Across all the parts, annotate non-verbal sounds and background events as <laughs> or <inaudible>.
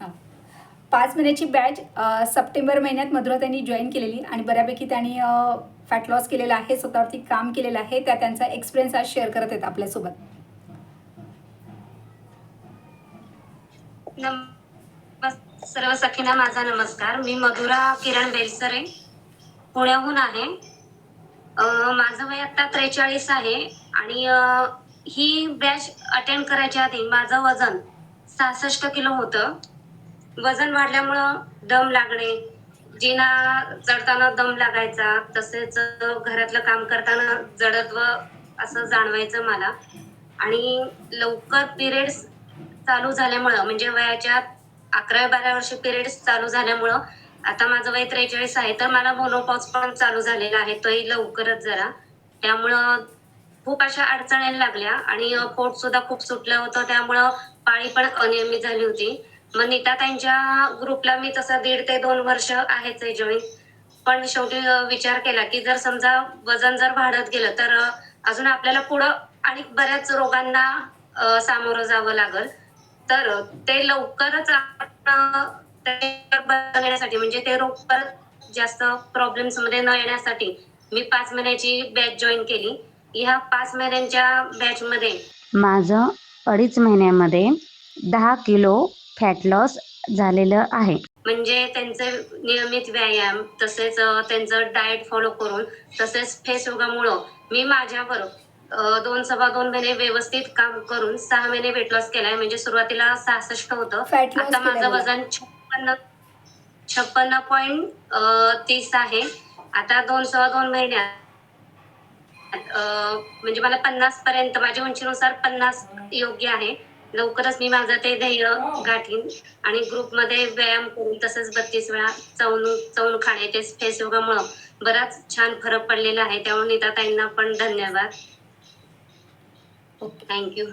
हां. पाच महिन्याची बॅच सप्टेंबर महिन्यात मधुरा त्यांनी जॉईन केलेली आणि बऱ्यापैकी त्यांनी फॅट लॉस केलेला आहे स्वतःवरती काम केलेलं आहे त्या त्यांचा एक्सपिरियन्स आज शेअर करत आहेत आपल्यासोबत. नम- सर्व सखीना माझा नमस्कार. मी मधुरा किरण बेलसरे पुण्याहून आहे. माझं वय आता त्रेचाळीस आहे आणि ही बॅच अटेंड करायच्या आधी माझं वजन सहासष्ट किलो होतं. वजन वाढल्यामुळं दम लागणे. जिना चढताना दम लागायचा. तसेच घरातलं काम करताना जडत्व असं जाणवायचं मला. आणि लवकर पिरियड्स चालू झाल्यामुळं म्हणजे वयाच्या अकरा बारा वर्षी पिरियड्स चालू झाल्यामुळं आता माझं वय त्रेचाळीस आहे तर मला मोनोपॉज पण चालू झालेला आहे. तोही लवकरच जरा. त्यामुळं खूप अशा अडचणी लागल्या आणि पोट सुद्धा खूप सुटलं होतं. त्यामुळं पाळी पण अनियमित झाली होती. मग नीता त्यांच्या ग्रुपला मी तसं दीड ते दोन वर्ष आहेच आहे जॉईन पण शेवटी विचार केला की जर समजा वजन जर वाढत गेलं तर अजून आपल्याला पुढं आणि बऱ्याच रोगांना सामोरं जावं लागल. तर ते लवकरच येण्यासाठी म्हणजे ते रोग परत जास्त प्रॉब्लेम्समध्ये न येण्यासाठी मी पाच महिन्याची बॅच जॉईन केली. ह्या पाच महिन्यांच्या बॅच मध्ये माझं अडीच महिन्यामध्ये दहा किलो फॅट लॉस झालेलं आहे. म्हणजे त्यांचे नियमित व्यायाम तसेच त्यांचं डाएट फॉलो करून तसेच फेस योगामुळं मी माझ्यावर दोन सव्वा दोन महिने व्यवस्थित काम करून सहा महिने वेट लॉस केलाय. म्हणजे सुरुवातीला सहासष्ट होतं. आता माझं वजन छप्पन्न छप्पन्न पॉईंट तीस आहे. आता दोन सव्वा दोन महिन्यात म्हणजे मला पन्नास पर्यंत माझ्या उंचीनुसार पन्नास योग्य आहे. लवकरच मी माझं ते ध्येय गाठीन. आणि ग्रुपमध्ये व्यायाम करून तसंच बत्तीस वेळा चवून चवून खाणे ते फेस योगामुळं बराच छान फरक पडलेला आहे. त्यामुळे नीता ताईंना पण धन्यवाद. ओके. थँक्यू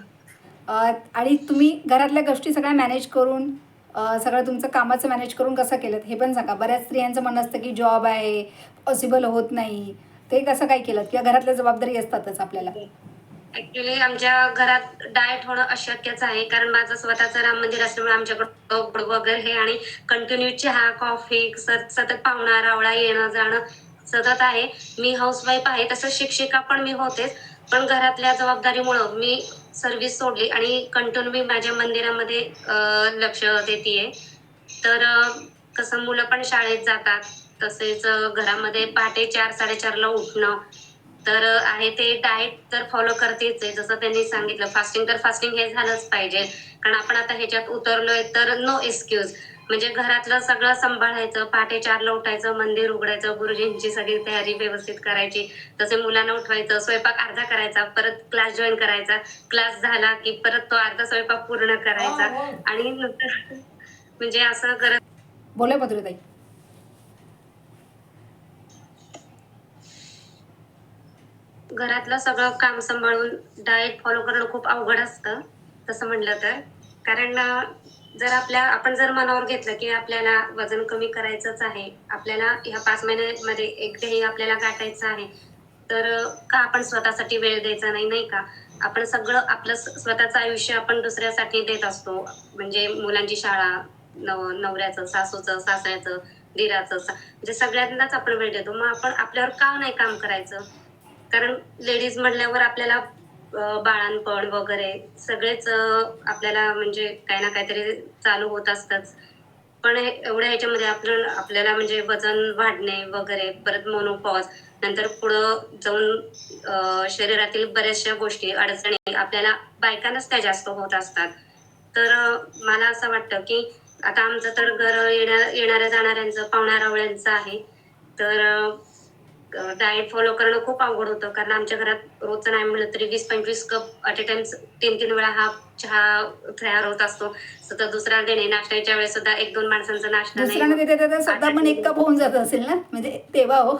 आणि तुम्ही घरातल्या गोष्टी सगळ्या मॅनेज करून सगळं तुमचं कामाचं मॅनेज करून कसं केलं? हे पण सांगा. बऱ्याच स्त्रियांचं म्हणणं असतं की जॉब आहे पॉसिबल होत नाही. ते कसं काय केलं? किंवा घरातल्या जबाबदारी असतातच आपल्याला. ऍक्च्युली आमच्या घरात डाएट होणं अशक्यच आहे. कारण माझं स्वतःचं राम मंदिर असल्यामुळे आमच्याकडे गोड वगैरे हे आणि कंटिन्यू चहा कॉफी सतत सतत पाहुणा रावळा येणं जाणं सतत आहे. मी हाऊसवाईफ आहे तसं शिक्षिका पण मी होतेच. पण घरातल्या जबाबदारीमुळं मी सर्व्हिस सोडली आणि कंटिन्यू मी माझ्या मंदिरामध्ये लक्ष देते तर कसं मुलं पण शाळेत जातात. तसेच घरामध्ये पहाटे चार साडेचारला उठणं तर आहे ते डाएट तर फॉलो करतेच आहे. जसं त्यांनी सांगितलं फास्टिंग तर फास्टिंग हे झालंच पाहिजे. कारण आपण आता ह्याच्यात उतरलोय तर नो एक्सक्यूज म्हणजे घरातलं सगळं सांभाळायचं पहाटे चारला उठायचं मंदिर उघडायचं गुरुजींची सगळी तयारी व्यवस्थित करायची. तसे मुलांना उठवायचं स्वयंपाक अर्धा करायचा परत क्लास जॉईन करायचा. क्लास झाला की परत तो अर्धा स्वयंपाक पूर्ण करायचा. आणि नंतर म्हणजे असं करत बोला मधुरताई घरातलं सगळं काम सांभाळून डाएट फॉलो करणं खूप अवघड असतं तसं म्हटलं तर. कारण जर आपल्या आपण जर मनावर घेतलं की आपल्याला वजन कमी करायचंच आहे आपल्याला ह्या पाच महिन्यामध्ये एक ध्येय आपल्याला गाठायचं आहे तर का आपण स्वतःसाठी वेळ द्यायचा नाही नाही का? आपण सगळं आपलं स्वतःचं आयुष्य आपण दुसऱ्यासाठी देत असतो. म्हणजे मुलांची शाळा नव नवऱ्याचं सासूचं सासऱ्याचं दिराचं म्हणजे सगळ्यांनाच आपण वेळ देतो. मग आपण आपल्यावर का नाही काम करायचं? कारण लेडीज म्हणल्यावर आपल्याला बाळांपण वगैरे सगळेच आपल्याला म्हणजे काही ना काहीतरी चालू होत असतच. पण एवढ्या ह्याच्यामध्ये आपण आपल्याला म्हणजे वजन वाढणे वगैरे परत मोनोपॉज नंतर पुढं जाऊन शरीरातील बऱ्याचशा गोष्टी अडचणी आपल्याला बायकांनाच त्या जास्त होत असतात. तर मला असं वाटतं की आता आमचं तर घर येण्या येणाऱ्या जाणाऱ्यांचं पाहुण्या आहे. तर डाएट फॉलो करणं खूप अवघड होतं. कारण आमच्या घरात रोजचं नाही म्हणलं तरी वीस पंचवीस कप अट ए टाइम तीन तीन वेळा हा चहा तयार होत असतो. सतत दुसऱ्या देणे नाश्त्याच्या वेळेस सुद्धा एक दोन माणसांचा नाश्ता नाही. स्वतः पण एक कप होऊन जात असेल ना? म्हणजे तेव्हा हो.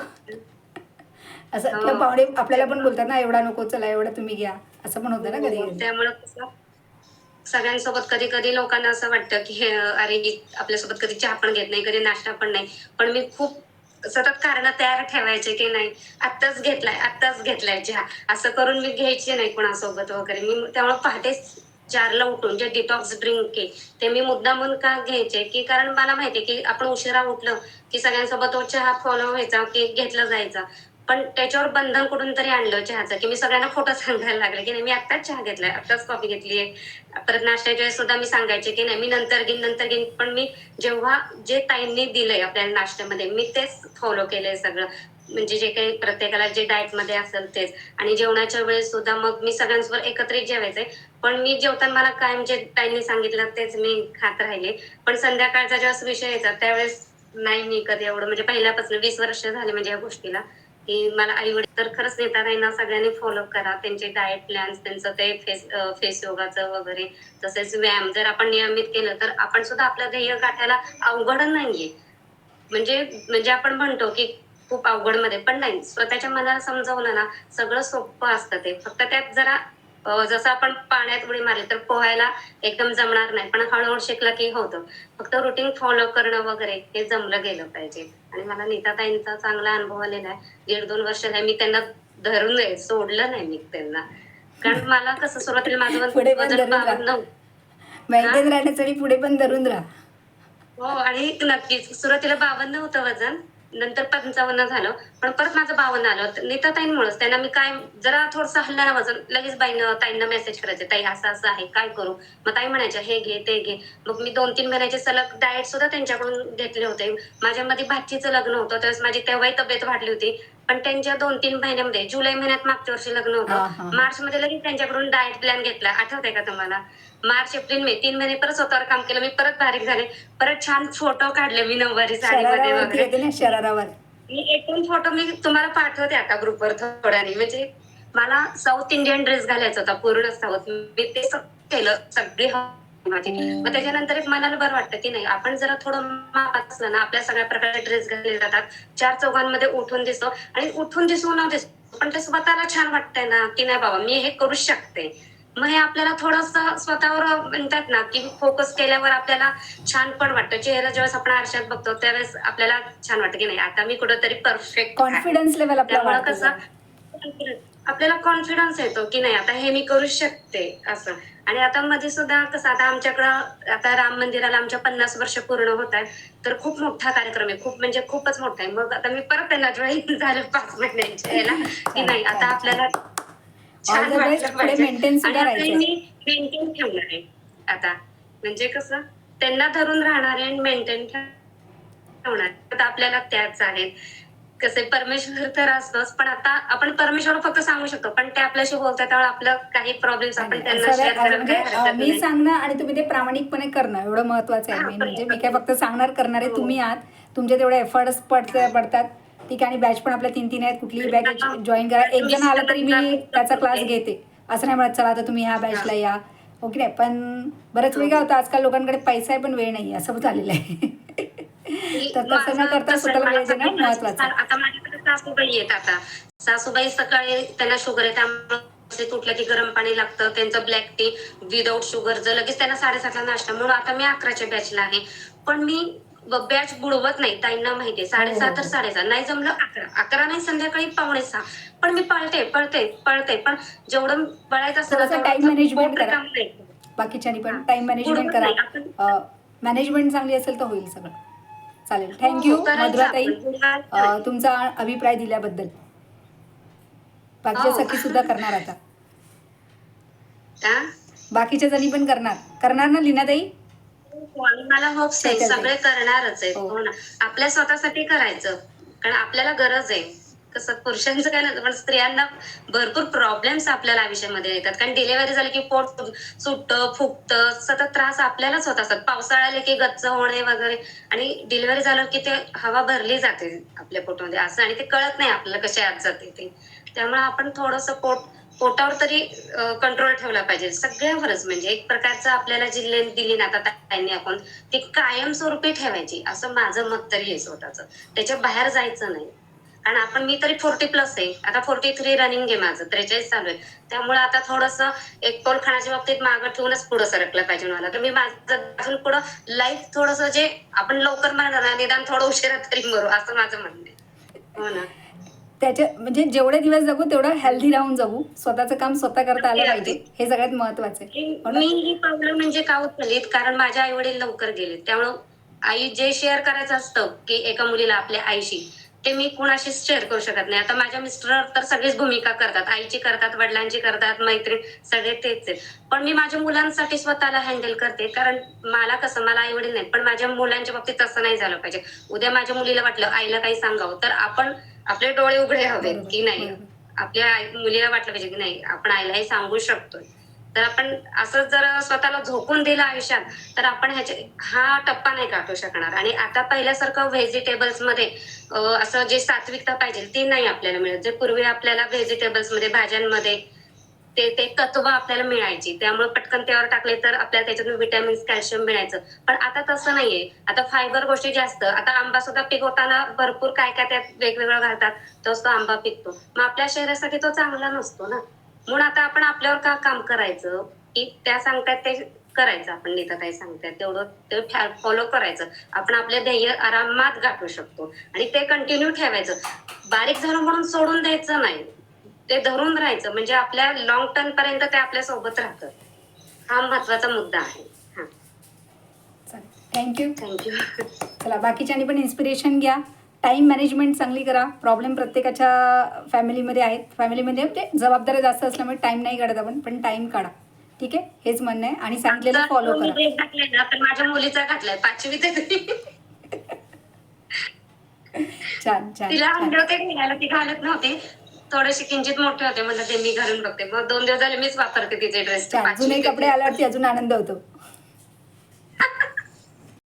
असं हो. पाहुणे आपल्याला पण बोलतात ना एवढा नको चला एवढा तुम्ही घ्या. असं पण होतं ना कधी. त्यामुळं कसं सगळ्यांसोबत कधी कधी लोकांना असं वाटतं की हे, अरे आपल्यासोबत कधी चहा पण घेत नाही कधी नाश्ता पण नाही. पण मी खूप सतत कारण तयार ठेवायचे की नाही? आत्ताच घेतलाय आत्ताच घेतलाय चहा. असं करून मी घ्यायची नाही कोणासोबत वगैरे. मी त्यामुळे पहाटेच चारला उठून जे डिटॉक्स ड्रिंक आहे ते मी मुद्दामून का घ्यायचे? की कारण मला माहितीये की आपण उशिरा उठलं की सगळ्यांसोबत तो चहा फॉलो व्हायचा की घेतला जायचा. पण त्याच्यावर बंधन कुठून तरी आणलं चहाचं की मी सगळ्यांना खोटं सांगायला लागले की नाही मी आत्ताच चहा घेतलाय आत्ताच कॉफी घेतलीये. परत नाश्त्याच्या वेळेस सुद्धा मी सांगायचे की नाही मी नंतर घेईन नंतर घेईन पण मी जेव्हा जे ताईंनी दिलंय आपल्याला नाश्त्यामध्ये मी तेच फॉलो केलंय सगळं. म्हणजे जे काही प्रत्येकाला जे डाएटमध्ये असेल तेच. आणि जेवणाच्या वेळेस सुद्धा मग मी सगळ्यांसोबत एकत्रित जेवायचे. पण मी जेवताना मला कायम जे ताईंनी सांगितलं तेच मी खात राहिले. पण संध्याकाळचा जेव्हा विषय यायचा त्यावेळेस नाही मी कधी एवढं म्हणजे पहिल्यापासून वीस वर्ष झाले म्हणजे या गोष्टीला. की मला आई वडील तर खरंच नेता सगळ्यांनी फॉलो करा. त्यांचे डाएट प्लॅन्स त्यांचं ते फेस फेस योगाचं वगैरे तसेच व्यायाम. जर आपण नियमित केलं तर आपण सुद्धा आपलं ध्येय गाठायला अवघड नाहीये. म्हणजे म्हणजे आपण म्हणतो की खूप अवघडमध्ये पण नाही. स्वतःच्या मनाला समजवलं ना सगळं सोपं असतं ते. फक्त त्यात जरा जसं आपण पाण्यात उडी मारली तर पोहायला एकदम जमणार नाही. पण हळूहळू शिकलं की होतं. फक्त रुटीन फॉलो करणं वगैरे हे जमलं गेलं पाहिजे. आणि मला नीताताईंचा चांगला अनुभव आलेला आहे. दीड दोन वर्ष झाले मी त्यांना धरून आहे सोडलं नाही मी त्यांना. कारण मला कसं सुरुवातीला माझं वजन नव्हतं. राहण्यासाठी पुढे पण धरून राहा. हो आणि नक्कीच. सुरुवातीला बावन्न होतं वजन. नंतर पंचावन्न झालं. पण परत माझं बावन्न आलं. नीताताईंमुळेच त्यांना मी काय जरा थोडंसं हल्ला ना वजन लगेच बाईनं ताईंना मेसेज करायचे ताई असं असं आहे काय करू? मग ताई म्हणायच्या हे घे ते घे. मग मी दोन तीन महिन्याचे सलग डाएट सुद्धा त्यांच्याकडून घेतले होते. माझ्यामध्ये भाचीचं लग्न होतं. त्यावेळेस माझी तेव्हाही तब्येत वाढली होती. पण त्यांच्या दोन तीन महिन्यामध्ये जुलै महिन्यात मागच्या वर्षी लग्न. होतं. मार्च मध्ये लगेच त्यांच्याकडून डाएट प्लॅन घेतला. आठवतंय का तुम्हाला? मार्च एप्रिल मे तीन महिने परत स्वतःवर काम केलं मी परत बारीक झाले. परत छान फोटो काढले मी नऊवारी साडीमध्ये वगैरे. शरारावर. मी एकूण फोटो मी तुम्हाला पाठवते आता ग्रुपवर थोड्याने. म्हणजे मला साऊथ इंडियन ड्रेस घालायचा होता पूर्ण साऊथ मी ते सगळं केलं सगळी माझी मग त्याच्यानंतर एक मनाला बरं वाटतं की नाही आपण जरा थोडं मापात असलं ना आपल्या सगळ्या प्रकारचे ड्रेस घातले जातात. चार चौघांमध्ये उठून दिसतो आणि उठून दिसू न दिसतो पण ते स्वतःला छान वाटतंय ना की नाही बाबा मी हे करू शकते. मग हे आपल्याला थोडस स्वतःवर म्हणतात ना की फोकस केल्यावर आपल्याला छान पण वाटतं. चेहरा ज्यावेळेस आपण आरशात बघतो त्यावेळेस आपल्याला छान वाटतं की नाही आता मी कुठंतरी परफेक्ट कॉन्फिडन्स लेवल आपला त्यामुळे वाढतो कसं आपल्याला कॉन्फिडन्स येतो की नाही आता हे मी करू शकते असं. आणि आता मध्ये सुद्धा कसं आता आमच्याकडं आता राम मंदिराला आमच्या पन्नास वर्ष पूर्ण होत आहेत तर खूप मोठा कार्यक्रम आहे खूप म्हणजे खूपच मोठा आहे. मग आता मी परत त्यांना जॉईन झालं पाच महिन्यांच्या याला <laughs> की नाही आता आपल्याला छान आणि. मी मेंटेन ठेवणार आहे आता. म्हणजे कसं त्यांना धरून राहणार आहे आणि मेंटेन ठेवणार. आता आपल्याला त्याच आहेत. कसे परमेश्वर तर असतोच पण आता आपण परमेश्वर फक्त सांगू शकतो पण ते आपल्याशी बोलतात त्यावेळेला आपलं काही प्रॉब्लेम्स आपण त्यांना शेअर करायला म्हणजे मी. सांगणं आणि तुम्ही ते प्रामाणिकपणे करणं एवढं महत्वाचं आहे हा, मेन म्हणजे. मी काय फक्त सांगणार करणारे हो. तुम्ही आहात तुमचे तेवढे एफर्ट्स पडत पडतात. ठीक आहे आणि बॅच पण आपल्या तीन तीन आहेत कुठलीही बॅच जॉईन करा. एक जण आला तरी मी त्याचा क्लास घेते. असं नाही म्हणत चला आता तुम्ही ह्या बॅचला या. ओके नाही पण बऱ्याच वेळ काय होतं. आजकाल लोकांकडे पैसा आहे पण वेळ नाही असं झालेलं आहे. तर तसं न माझं करता कसं स्वतःला वेळ मला देणं सगळी महत्वाचं आहे. आता माझ्याकडे सासूबाई आहेत आता. सासूबाई सकाळी त्यांना शुगर आहे त्यामुळे तुटलं की गरम पाणी लागतं. त्यांचं ब्लॅक टी विदाऊट शुगरचं लगेच त्यांना साडेसातला नाश्ता म्हणून आता मी अकराच्या बॅचला आहे. पण मी बॅच बुडवत नाही ताईंना माहितीये साडेसहा तर साडेसहा नाही जमलं अकरा. अकरा नाही संध्याकाळी पावणे सहा. पण मी पळते पळते पळते. पण जेवढं पळायचं असेल करा. पण हा. टाइम मॅनेजमेंट करा. मॅनेजमेंट चांगली असेल तर होईल सगळं. चालेल. थँक्यू हो, करायचं मधुराताई. तुमचा अभिप्राय दिल्याबद्दल. बाकीच्या हो. सखी सुद्धा करणार आता. हा? बाकीच्या जणी पण करणार. करणार ना लीनाताई? हो, मला होप्स आहे सगळे करणारच हो. हो ना. आपल्या स्वतःसाठी करायचं. कारण आपल्याला गरज आहे. कसं पुरुषांचं काय नसतं पण स्त्रियांना भरपूर प्रॉब्लेम्स आपल्याला आयुष्यामध्ये येतात. कारण डिलिव्हरी झाली की पोट सुटतं फुगतं सतत त्रास आपल्यालाच होत असतात. पावसाळ्याला की गच्च होणे वगैरे. आणि डिलिव्हरी झालं की ते हवा भरली जाते आपल्या पोटामध्ये असं आणि ते कळत नाही आपल्याला कशी आत जाते ते. त्यामुळे आपण थोडस पोट पोटावर तरी कंट्रोल ठेवला पाहिजे. सगळ्यावरच म्हणजे एक प्रकारचं आपल्याला जी लेन दिली ना आता त्यांनी आपण ती कायमस्वरूपी ठेवायची. असं माझं मत तरी आहे स्वतःच. त्याच्या बाहेर जायचं नाही. कारण आपण मी तरी फोर्टी प्लस आहे. आता फोर्टी थ्री रनिंग आहे माझं त्रेचाळीस चालू आहे. त्यामुळे आता थोडस एक पोल खाण्याच्या बाबतीत मागं ठेवूनच पुढे सरकलं पाहिजे मला. तर मी माझं अजून पुढं लाईफ थोडस जे आपण लवकर मरणार निदान थोडं उशिरा तरी मरू असं माझं म्हणणं आहे. हो ना? त्याच्या म्हणजे जेवढे दिवस जगू तेवढं हेल्दी राहून जगू. स्वतःचं काम स्वतः करता आलं पाहिजे. हे सगळ्यात महत्वाचं आहे. हो? मी ही पावलं म्हणजे का उचललीत? कारण माझे आई वडील लवकर गेले त्यामुळं आई जे शेअर करायचं असतं की एका मुलीला आपल्या आईशी ते मी कुणाशीच शेअर करू शकत नाही. आता माझ्या मिस्टर तर सगळीच भूमिका करतात. आईची करतात वडिलांची करतात मैत्रीण सगळे तेच आहेत. पण मी माझ्या मुलांसाठी स्वतःला हँडल करते. कारण मला कसं मला आई वडील नाही पण माझ्या मुलांच्या बाबतीत तसं नाही झालं पाहिजे. उद्या माझ्या मुलीला वाटलं आईला काही सांगावं तर आपण आपले डोळे उघडे हवेत की नाही. आपल्या आई- मुलीला वाटलं पाहिजे की नाही? आपण आईलाही सांगू शकतोय. तर आपण असं जर स्वतःला झोकून दिलं आयुष्यात तर आपण ह्याचे हा टप्पा नाही गाठू शकणार. आणि आता पहिल्यासारखं व्हेजिटेबल्समध्ये असं जे सात्विकता पाहिजे ती नाही आपल्याला मिळत. जे पूर्वी आपल्याला व्हेजिटेबल्समध्ये भाज्यांमध्ये ते ते तत्व आपल्याला मिळायची. त्यामुळे पटकन त्यावर टाकले तर आपल्याला त्याच्यातून विटॅमिन्स कॅल्शियम मिळायचं. पण आता तसं नाहीये. आता फायबर गोष्टी जास्त. आता आंबा सुद्धा पिकवताना भरपूर काय काय त्यात वेगवेगळं घालतात तोच तो आंबा पिकतो. मग आपल्या शरीरासाठी तो चांगला नसतो ना. म्हणून आता आपण आपल्यावर का काम करायचं? की त्या सांगतात ते करायचं. आपण नीताताई सांगतात तेवढं ते फॉलो करायचं. आपण आपले ध्येय आरामात गाठू शकतो. आणि ते कंटिन्यू ठेवायचं. बारीक झालं म्हणून सोडून द्यायचं नाही. ते धरून राहायचं. म्हणजे आपल्या लॉंग टर्म पर्यंत ते आपल्यासोबत राहतं. हा महत्त्वाचा मुद्दा आहे. हा. थँक्यू थँक्यू चला बाकीच्यांनी पण इन्स्पिरेशन घ्या. टाईम मॅनेजमेंट चांगली करा. प्रॉब्लेम प्रत्येकाच्या फॅमिलीमध्ये आहेत. फॅमिलीमध्ये म्हणजे जबाबदाऱ्या जास्त असल्यामुळे टाईम नाही काढत आपण पण टाईम काढा. ठीक आहे? हेच म्हणणं आहे आणि सांगितलेलं फॉलो करा. माझ्या मुलीचा घातलाय. पाचवी छान छान तिला आणले होते घालायला ती घालत नव्हती. थोडेसे किंचित मोठे होते म्हणलं ते मी घालून बघते. मग दोन दिवस झाले मीच वापरते तिचे ड्रेस जुने कपडे आल्यावरती अजून आनंद होतो.